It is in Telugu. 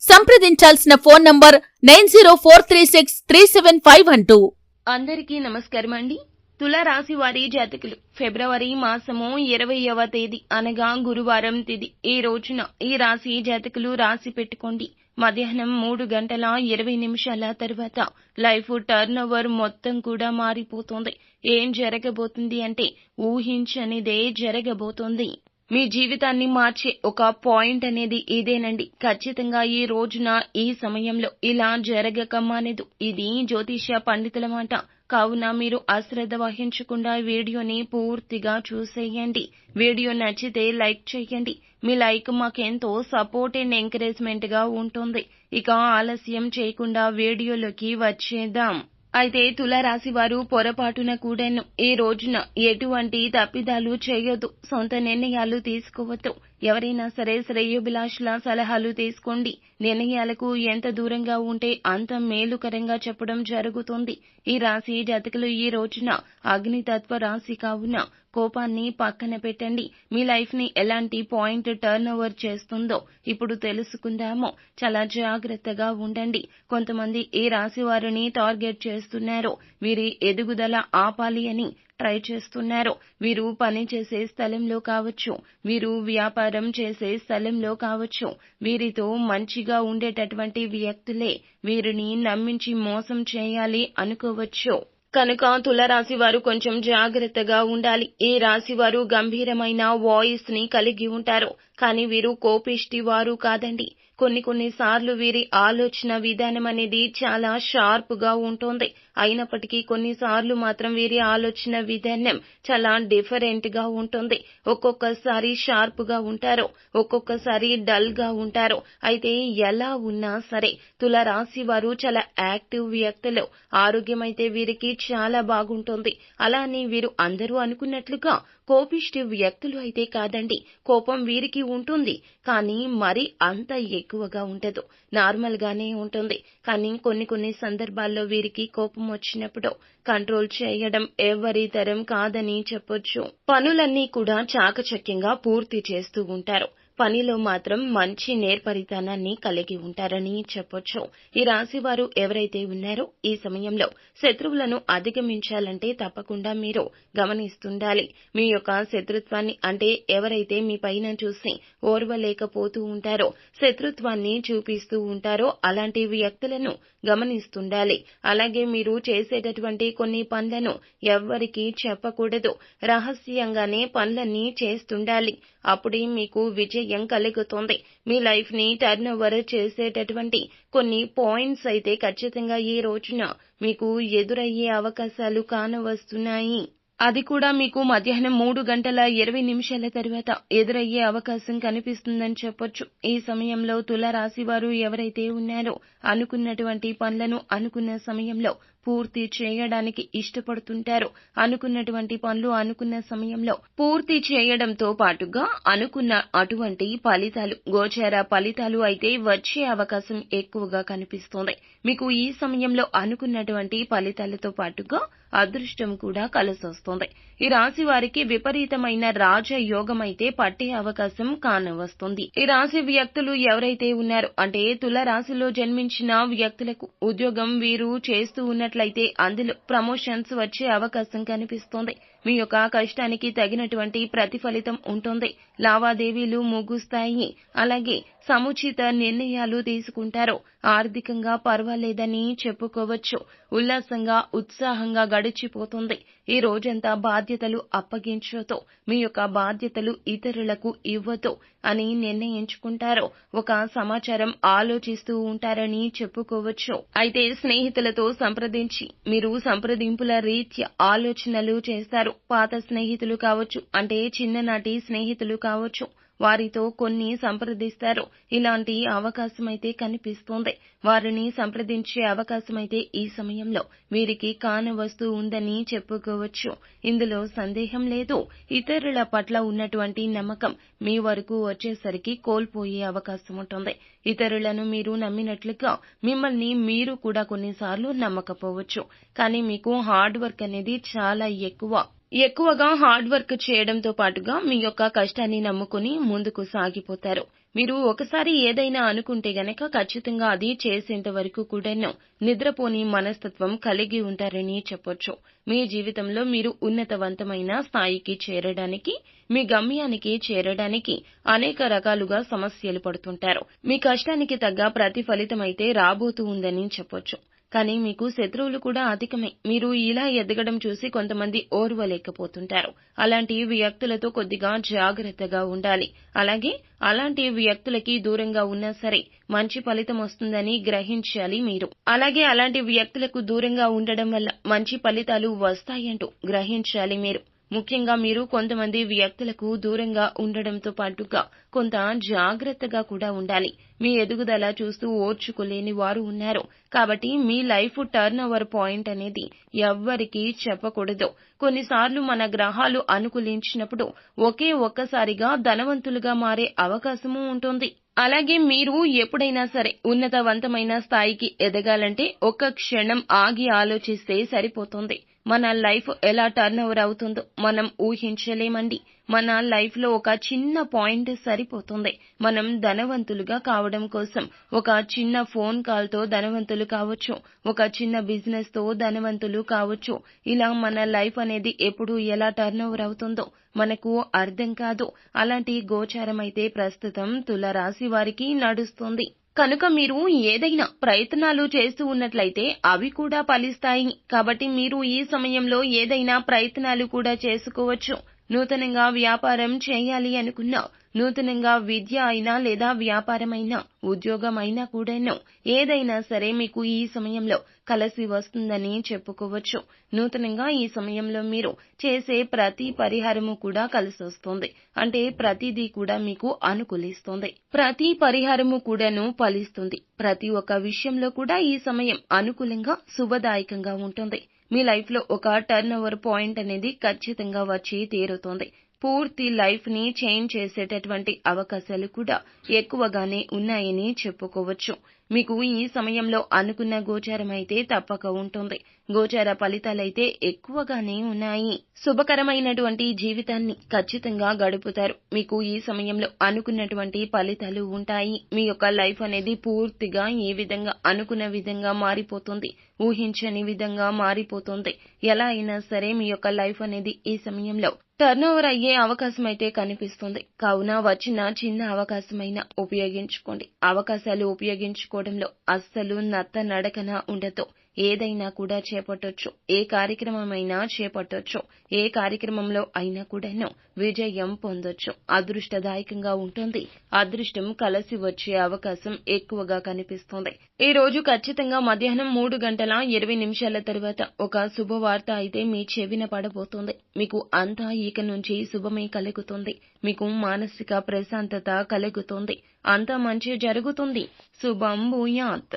సంప్రదించాల్సిన phone number nine zero four three six three seven five one two. అందరికీ నమస్కారం అండి. తులారాశి వారి జాతకులు ఫిబ్రవరి మాసము ఇరవైవ తేదీ అనగా గురువారం తేదీ. ఈ రోజున ఈ రాశి జాతకులు రాసి పెట్టుకోండి. మధ్యాహ్నం మూడు గంటల ఇరవై నిమిషాల తర్వాత లైఫ్ టర్న్ ఓవర్ మొత్తం కూడా మారిపోతుంది. ఏం జరగబోతుంది అంటే ఊహించనిదే జరగబోతోంది. మీ జీవితాన్ని మార్చే ఒక పాయింట్ అనేది ఇదేనండి. ఖచ్చితంగా ఈ రోజున ఈ సమయంలో ఇలా జరగక మానేదు. ఇది జ్యోతిష్య పండితుల మాట. కావున మీరు అశ్రద్ధ వహించకుండా వీడియోని పూర్తిగా చూసేయండి. వీడియో నచ్చితే లైక్ చేయండి. మీ లైక్ మాకెంతో సపోర్ట్ అండ్ ఎంకరేజ్మెంట్గా ఉంటుంది. ఇక ఆలస్యం చేయకుండా వీడియోలోకి వచ్చేద్దాం. అయితే తులారాశి వారు పొరపాటున కూడాను ఈ రోజున ఎటువంటి తప్పిదాలు చేయొద్దు. సొంత నిర్ణయాలు తీసుకోవద్దు. ఎవరైనా సరే శ్రేయోభిలాషుల సలహాలు తీసుకోండి. నిర్ణయాలకు ఎంత దూరంగా ఉంటే అంత మేలుకరంగా చెప్పడం జరుగుతుంది. ఈ రాశి జాతకులు ఈ రోజున అగ్నితత్వ రాశి కావున కోపాన్ని పక్కన పెట్టండి. మీ లైఫ్ని ఎలాంటి పాయింట్ టర్న్ ఓవర్ చేస్తుందో ఇప్పుడు తెలుసుకుందాము. చాలా జాగ్రత్తగా ఉండండి. కొంతమంది ఈ రాశి వారిని టార్గెట్ చేస్తున్నారు. వీరి ఎదుగుదల ఆపాలి అని ట్రై చేస్తున్నారు. వీరు పని చేసే స్థలంలో కావచ్చు. వీరు వ్యాపారం చేసే స్థలంలో కావచ్చు. వీరితో మంచిగా ఉండేటటువంటి వ్యక్తులే. వీరిని నమ్మించి మోసం చేయాలి అనుకోవచ్చు. కనుక తులరాశి వారు కొంచెం జాగ్రత్తగా ఉండాలి. ఈ రాశి వారు గంభీరమైన వాయిస్ని కలిగి ఉంటారు? కానీ వీరు కోపిష్టి వారు కాదండి. కొన్ని కొన్నిసార్లు వీరి ఆలోచన విధానం అనేది చాలా షార్ప్గా ఉంటుంది. అయినప్పటికీ కొన్నిసార్లు మాత్రం వీరి ఆలోచన విధానం చాలా డిఫరెంట్గా ఉంటుంది. ఒక్కొక్కసారి షార్ప్గా ఉంటారు ఒక్కొక్కసారి డల్గా ఉంటారు. అయితే ఎలా ఉన్నా సరే తుల రాశి వారు చాలా యాక్టివ్ వ్యక్తులు. ఆరోగ్యం అయితే వీరికి చాలా బాగుంటుంది. అలా అని వీరు అందరూ అనుకున్నట్లుగా కోపిష్టి వ్యక్తులు అయితే కాదండి. కోపం వీరికి ఉంటుంది. కానీ మరి అంత ఎక్కువగా ఉండదు. నార్మల్ గానే ఉంటుంది. కానీ కొన్ని కొన్ని సందర్భాల్లో వీరికి కోపం వచ్చినప్పుడు కంట్రోల్ చేయడం ఎవరి తరం కాదని చెప్పొచ్చు. పనులన్నీ కూడా చాకచక్యంగా పూర్తి చేస్తూ ఉంటారు. పనిలో మాత్రం మంచి నేర్పరితనాన్ని కలిగి ఉంటారని చెప్పొచ్చు. ఈ రాశి వారు ఎవరైతే ఉన్నారో ఈ సమయంలో శత్రువులను అధిగమించాలంటే తప్పకుండా మీరు గమనిస్తుండాలి. మీ యొక్క శత్రుత్వాన్ని అంటే ఎవరైతే మీ పైన చూసి ఓర్వలేకపోతూ ఉంటారో శత్రుత్వాన్ని చూపిస్తూ ఉంటారో అలాంటి వ్యక్తులను గమనిస్తుండాలి. అలాగే మీరు చేసేటటువంటి కొన్ని పనులను ఎవ్వరికీ చెప్పకూడదు. రహస్యంగానే పనులన్నీ చేస్తుండాలి. అప్పుడే మీకు విజయం కలుగుతుంది. మీ లైఫ్ని టర్న్ ఓవర్ చేసేటటువంటి కొన్ని పాయింట్స్ అయితే ఖచ్చితంగా ఈ రోజున మీకు ఎదురయ్యే అవకాశాలు కానవస్తున్నాయి. అది కూడా మీకు మధ్యాహ్నం మూడు గంటల ఇరవై నిమిషాల తర్వాత ఎదురయ్యే అవకాశం కనిపిస్తుందని చెప్పొచ్చు. ఈ సమయంలో తుల రాశి వారు ఎవరైతే ఉన్నారో అనుకున్నటువంటి పనులను అనుకున్న సమయంలో పూర్తి చేయడానికి ఇష్టపడుతుంటారు. అనుకున్నటువంటి పనులు అనుకున్న సమయంలో పూర్తి చేయడంతో పాటుగా అనుకున్న అటువంటి ఫలితాలు గోచార ఫలితాలు అయితే వచ్చే అవకాశం ఎక్కువగా కనిపిస్తోంది. మీకు ఈ సమయంలో అనుకున్నటువంటి ఫలితాలతో పాటుగా అదృష్టం కూడా కలిసొస్తుంది. ఈ రాశి వారికి విపరీతమైన రాజయోగమైతే అయితే పట్టే అవకాశం కానవస్తుంది. ఈ రాశి వ్యక్తులు ఎవరైతే ఉన్నారో అంటే తుల రాశిలో జన్మించిన వ్యక్తులకు ఉద్యోగం వీరు చేస్తూ ఉన్నట్లయితే అందులో ప్రమోషన్స్ వచ్చే అవకాశం కనిపిస్తోంది. మీ యొక్క కష్టానికి తగినటువంటి ప్రతిఫలితం ఉంటుంది. లావాదేవీలు ముగుస్తాయి. అలాగే సముచిత నిర్ణయాలు తీసుకుంటారు. ఆర్థికంగా పర్వాలేదని చెప్పుకోవచ్చు. ఉల్లాసంగా ఉత్సాహంగా గడిచిపోతుంది. ఈ రోజంతా బాధ్యతలు అప్పగించతో మీ యొక్క బాధ్యతలు ఇతరులకు ఇవ్వతో అని నిర్ణయించుకుంటారో ఒక సమాచారం ఆలోచిస్తూ ఉంటారని చెప్పుకోవచ్చు. అయితే స్నేహితులతో సంప్రదించి మీరు సంప్రదింపుల రీత్యా ఆలోచనలు చేస్తారు. పాత స్నేహితులు కావచ్చు అంటే చిన్ననాటి స్నేహితులు కావచ్చు. వారితో కొన్ని సంప్రదిస్తారు. ఇలాంటి అవకాశమైతే కనిపిస్తోంది. వారిని సంప్రదించే అవకాశం అయితే ఈ సమయంలో వీరికి కానవస్తూ ఉందని చెప్పుకోవచ్చు. ఇందులో సందేహం లేదు. ఇతరుల పట్ల ఉన్నటువంటి నమ్మకం మీ వరకు వచ్చేసరికి కోల్పోయే అవకాశం ఉంటుంది. ఇతరులను మీరు నమ్మినట్లుగా మిమ్మల్ని మీరు కూడా కొన్నిసార్లు నమ్మకపోవచ్చు. కానీ మీకు హార్డ్ వర్క్ అనేది చాలా ఎక్కువ. ఎక్కువగా హార్డ్ వర్క్ చేయడంతో పాటుగా మీ యొక్క కష్టాన్ని నమ్ముకుని ముందుకు సాగిపోతారు. మీరు ఒకసారి ఏదైనా అనుకుంటే గనక ఖచ్చితంగా అది చేసేంత వరకు కూడాను నిద్రపోని మనస్తత్వం కలిగి ఉంటారని చెప్పొచ్చు. మీ జీవితంలో మీరు ఉన్నతవంతమైన స్థాయికి చేరడానికి మీ గమ్యానికి చేరడానికి అనేక రకాలుగా సమస్యలు పడుతుంటారు. మీ కష్టానికి తగ్గ ప్రతిఫలితం అయితే రాబోతూ ఉందని చెప్పొచ్చు. కానీ మీకు శత్రువులు కూడా అధికమే. మీరు ఇలా ఎదగడం చూసి కొంతమంది ఓర్వలేకపోతుంటారు. అలాంటి వ్యక్తులతో కొద్దిగా జాగ్రత్తగా ఉండాలి. అలాగే అలాంటి వ్యక్తులకి దూరంగా ఉన్నా సరే మంచి ఫలితం వస్తుందని గ్రహించాలి మీరు. అలాగే అలాంటి వ్యక్తులకు దూరంగా ఉండడం వల్ల మంచి ఫలితాలు వస్తాయంటూ గ్రహించాలి మీరు. ముఖ్యంగా మీరు కొంతమంది వ్యక్తులకు దూరంగా ఉండడంతో పాటుగా కొంత జాగ్రత్తగా కూడా ఉండాలి. మీ ఎదుగుదల చూస్తూ ఓర్చుకోలేని వారు ఉన్నారు. కాబట్టి మీ లైఫ్ టర్న్ ఓవర్ పాయింట్ అనేది ఎవ్వరికీ చెప్పకూడదు. కొన్నిసార్లు మన గ్రహాలు అనుకూలించినప్పుడు ఒకే ఒక్కసారిగా ధనవంతులుగా మారే అవకాశము ఉంటుంది. అలాగే మీరు ఎప్పుడైనా సరే ఉన్నతవంతమైన స్థాయికి ఎదగాలంటే ఒక్క క్షణం ఆగి ఆలోచిస్తే సరిపోతుంది. మన లైఫ్ ఎలా టర్న్ ఓవర్ అవుతుందో మనం ఊహించలేమండి. మన లైఫ్లో ఒక చిన్న పాయింట్ సరిపోతుంది. మనం ధనవంతులుగా కావడం కోసం ఒక చిన్న ఫోన్ కాల్తో ధనవంతులు కావచ్చు ఒక చిన్న బిజినెస్తో ధనవంతులు కావచ్చు. ఇలా మన లైఫ్ అనేది ఎప్పుడు ఎలా టర్న్ ఓవర్ అవుతుందో మనకు అర్థం కాదు. అలాంటి గోచారం అయితే ప్రస్తుతం తులరాశి వారికి నడుస్తుంది. కనుక మీరు ఏదైనా ప్రయత్నాలు చేస్తూ ఉన్నట్లయితే అవి కూడా ఫలిస్తాయి. కాబట్టి మీరు ఈ సమయంలో ఏదైనా ప్రయత్నాలు కూడా చేసుకోవచ్చు. నూతనంగా వ్యాపారం చేయాలి అనుకున్నా నూతనంగా విద్య అయినా లేదా వ్యాపారమైనా ఉద్యోగం అయినా కూడాను ఏదైనా సరే మీకు ఈ సమయంలో కలిసి వస్తుందని చెప్పుకోవచ్చు. నూతనంగా ఈ సమయంలో మీరు చేసే ప్రతి పరిహారము కూడా కలిసి వస్తుంది. అంటే ప్రతిదీ కూడా మీకు అనుకూలిస్తుంది. ప్రతి పరిహారము కూడాను ఫలిస్తుంది. ప్రతి ఒక్క విషయంలో కూడా ఈ సమయం అనుకూలంగా శుభదాయకంగా ఉంటుంది. మీ లైఫ్లో ఒక టర్న్ ఓవర్ పాయింట్ అనేది ఖచ్చితంగా వచ్చి తీరుతుంది. పూర్తి లైఫ్ని చేంజ్ చేసేటటువంటి అవకాశాలు కూడా ఎక్కువగానే ఉన్నాయని చెప్పుకోవచ్చు. మీకు ఈ సమయంలో అనుకున్న గోచారమైతే తప్పక ఉంటుంది. గోచార ఫలితాలైతే ఎక్కువగానే ఉన్నాయి. శుభకరమైనటువంటి జీవితాన్ని ఖచ్చితంగా గడుపుతారు. మీకు ఈ సమయంలో అనుకున్నటువంటి ఫలితాలు ఉంటాయి. మీ యొక్క లైఫ్ అనేది పూర్తిగా ఏ విధంగా అనుకున్న విధంగా మారిపోతుంది. ఊహించని విధంగా మారిపోతుంది. ఎలా అయినా సరే మీ యొక్క లైఫ్ అనేది ఈ సమయంలో టర్న్ ఓవర్ అయ్యే అవకాశం అయితే కనిపిస్తుంది. కావున వచ్చిన చిన్న అవకాశమైనా ఉపయోగించుకోండి. అవకాశాలు ఉపయోగించుకోవడంలో అస్సలు నత్త నడకన ఉండదు. ఏదైనా కూడా చేపట్టొచ్చు. ఏ కార్యక్రమమైనా చేపట్టొచ్చు. ఏ కార్యక్రమంలో అయినా కూడాను విజయం పొందొచ్చు. అదృష్టదాయకంగా ఉంటుంది. అదృష్టం కలిసి వచ్చే అవకాశం ఎక్కువగా కనిపిస్తుంది. ఈ రోజు ఖచ్చితంగా మధ్యాహ్నం మూడు గంటల ఇరవై నిమిషాల తర్వాత ఒక శుభవార్త అయితే మీ చెవిన పడబోతుంది. మీకు అంతా ఇక నుంచి శుభమే కలుగుతుంది. మీకు మానసిక ప్రశాంతత కలుగుతుంది. అంతా మంచి జరుగుతుంది. శుభం భూయాత్.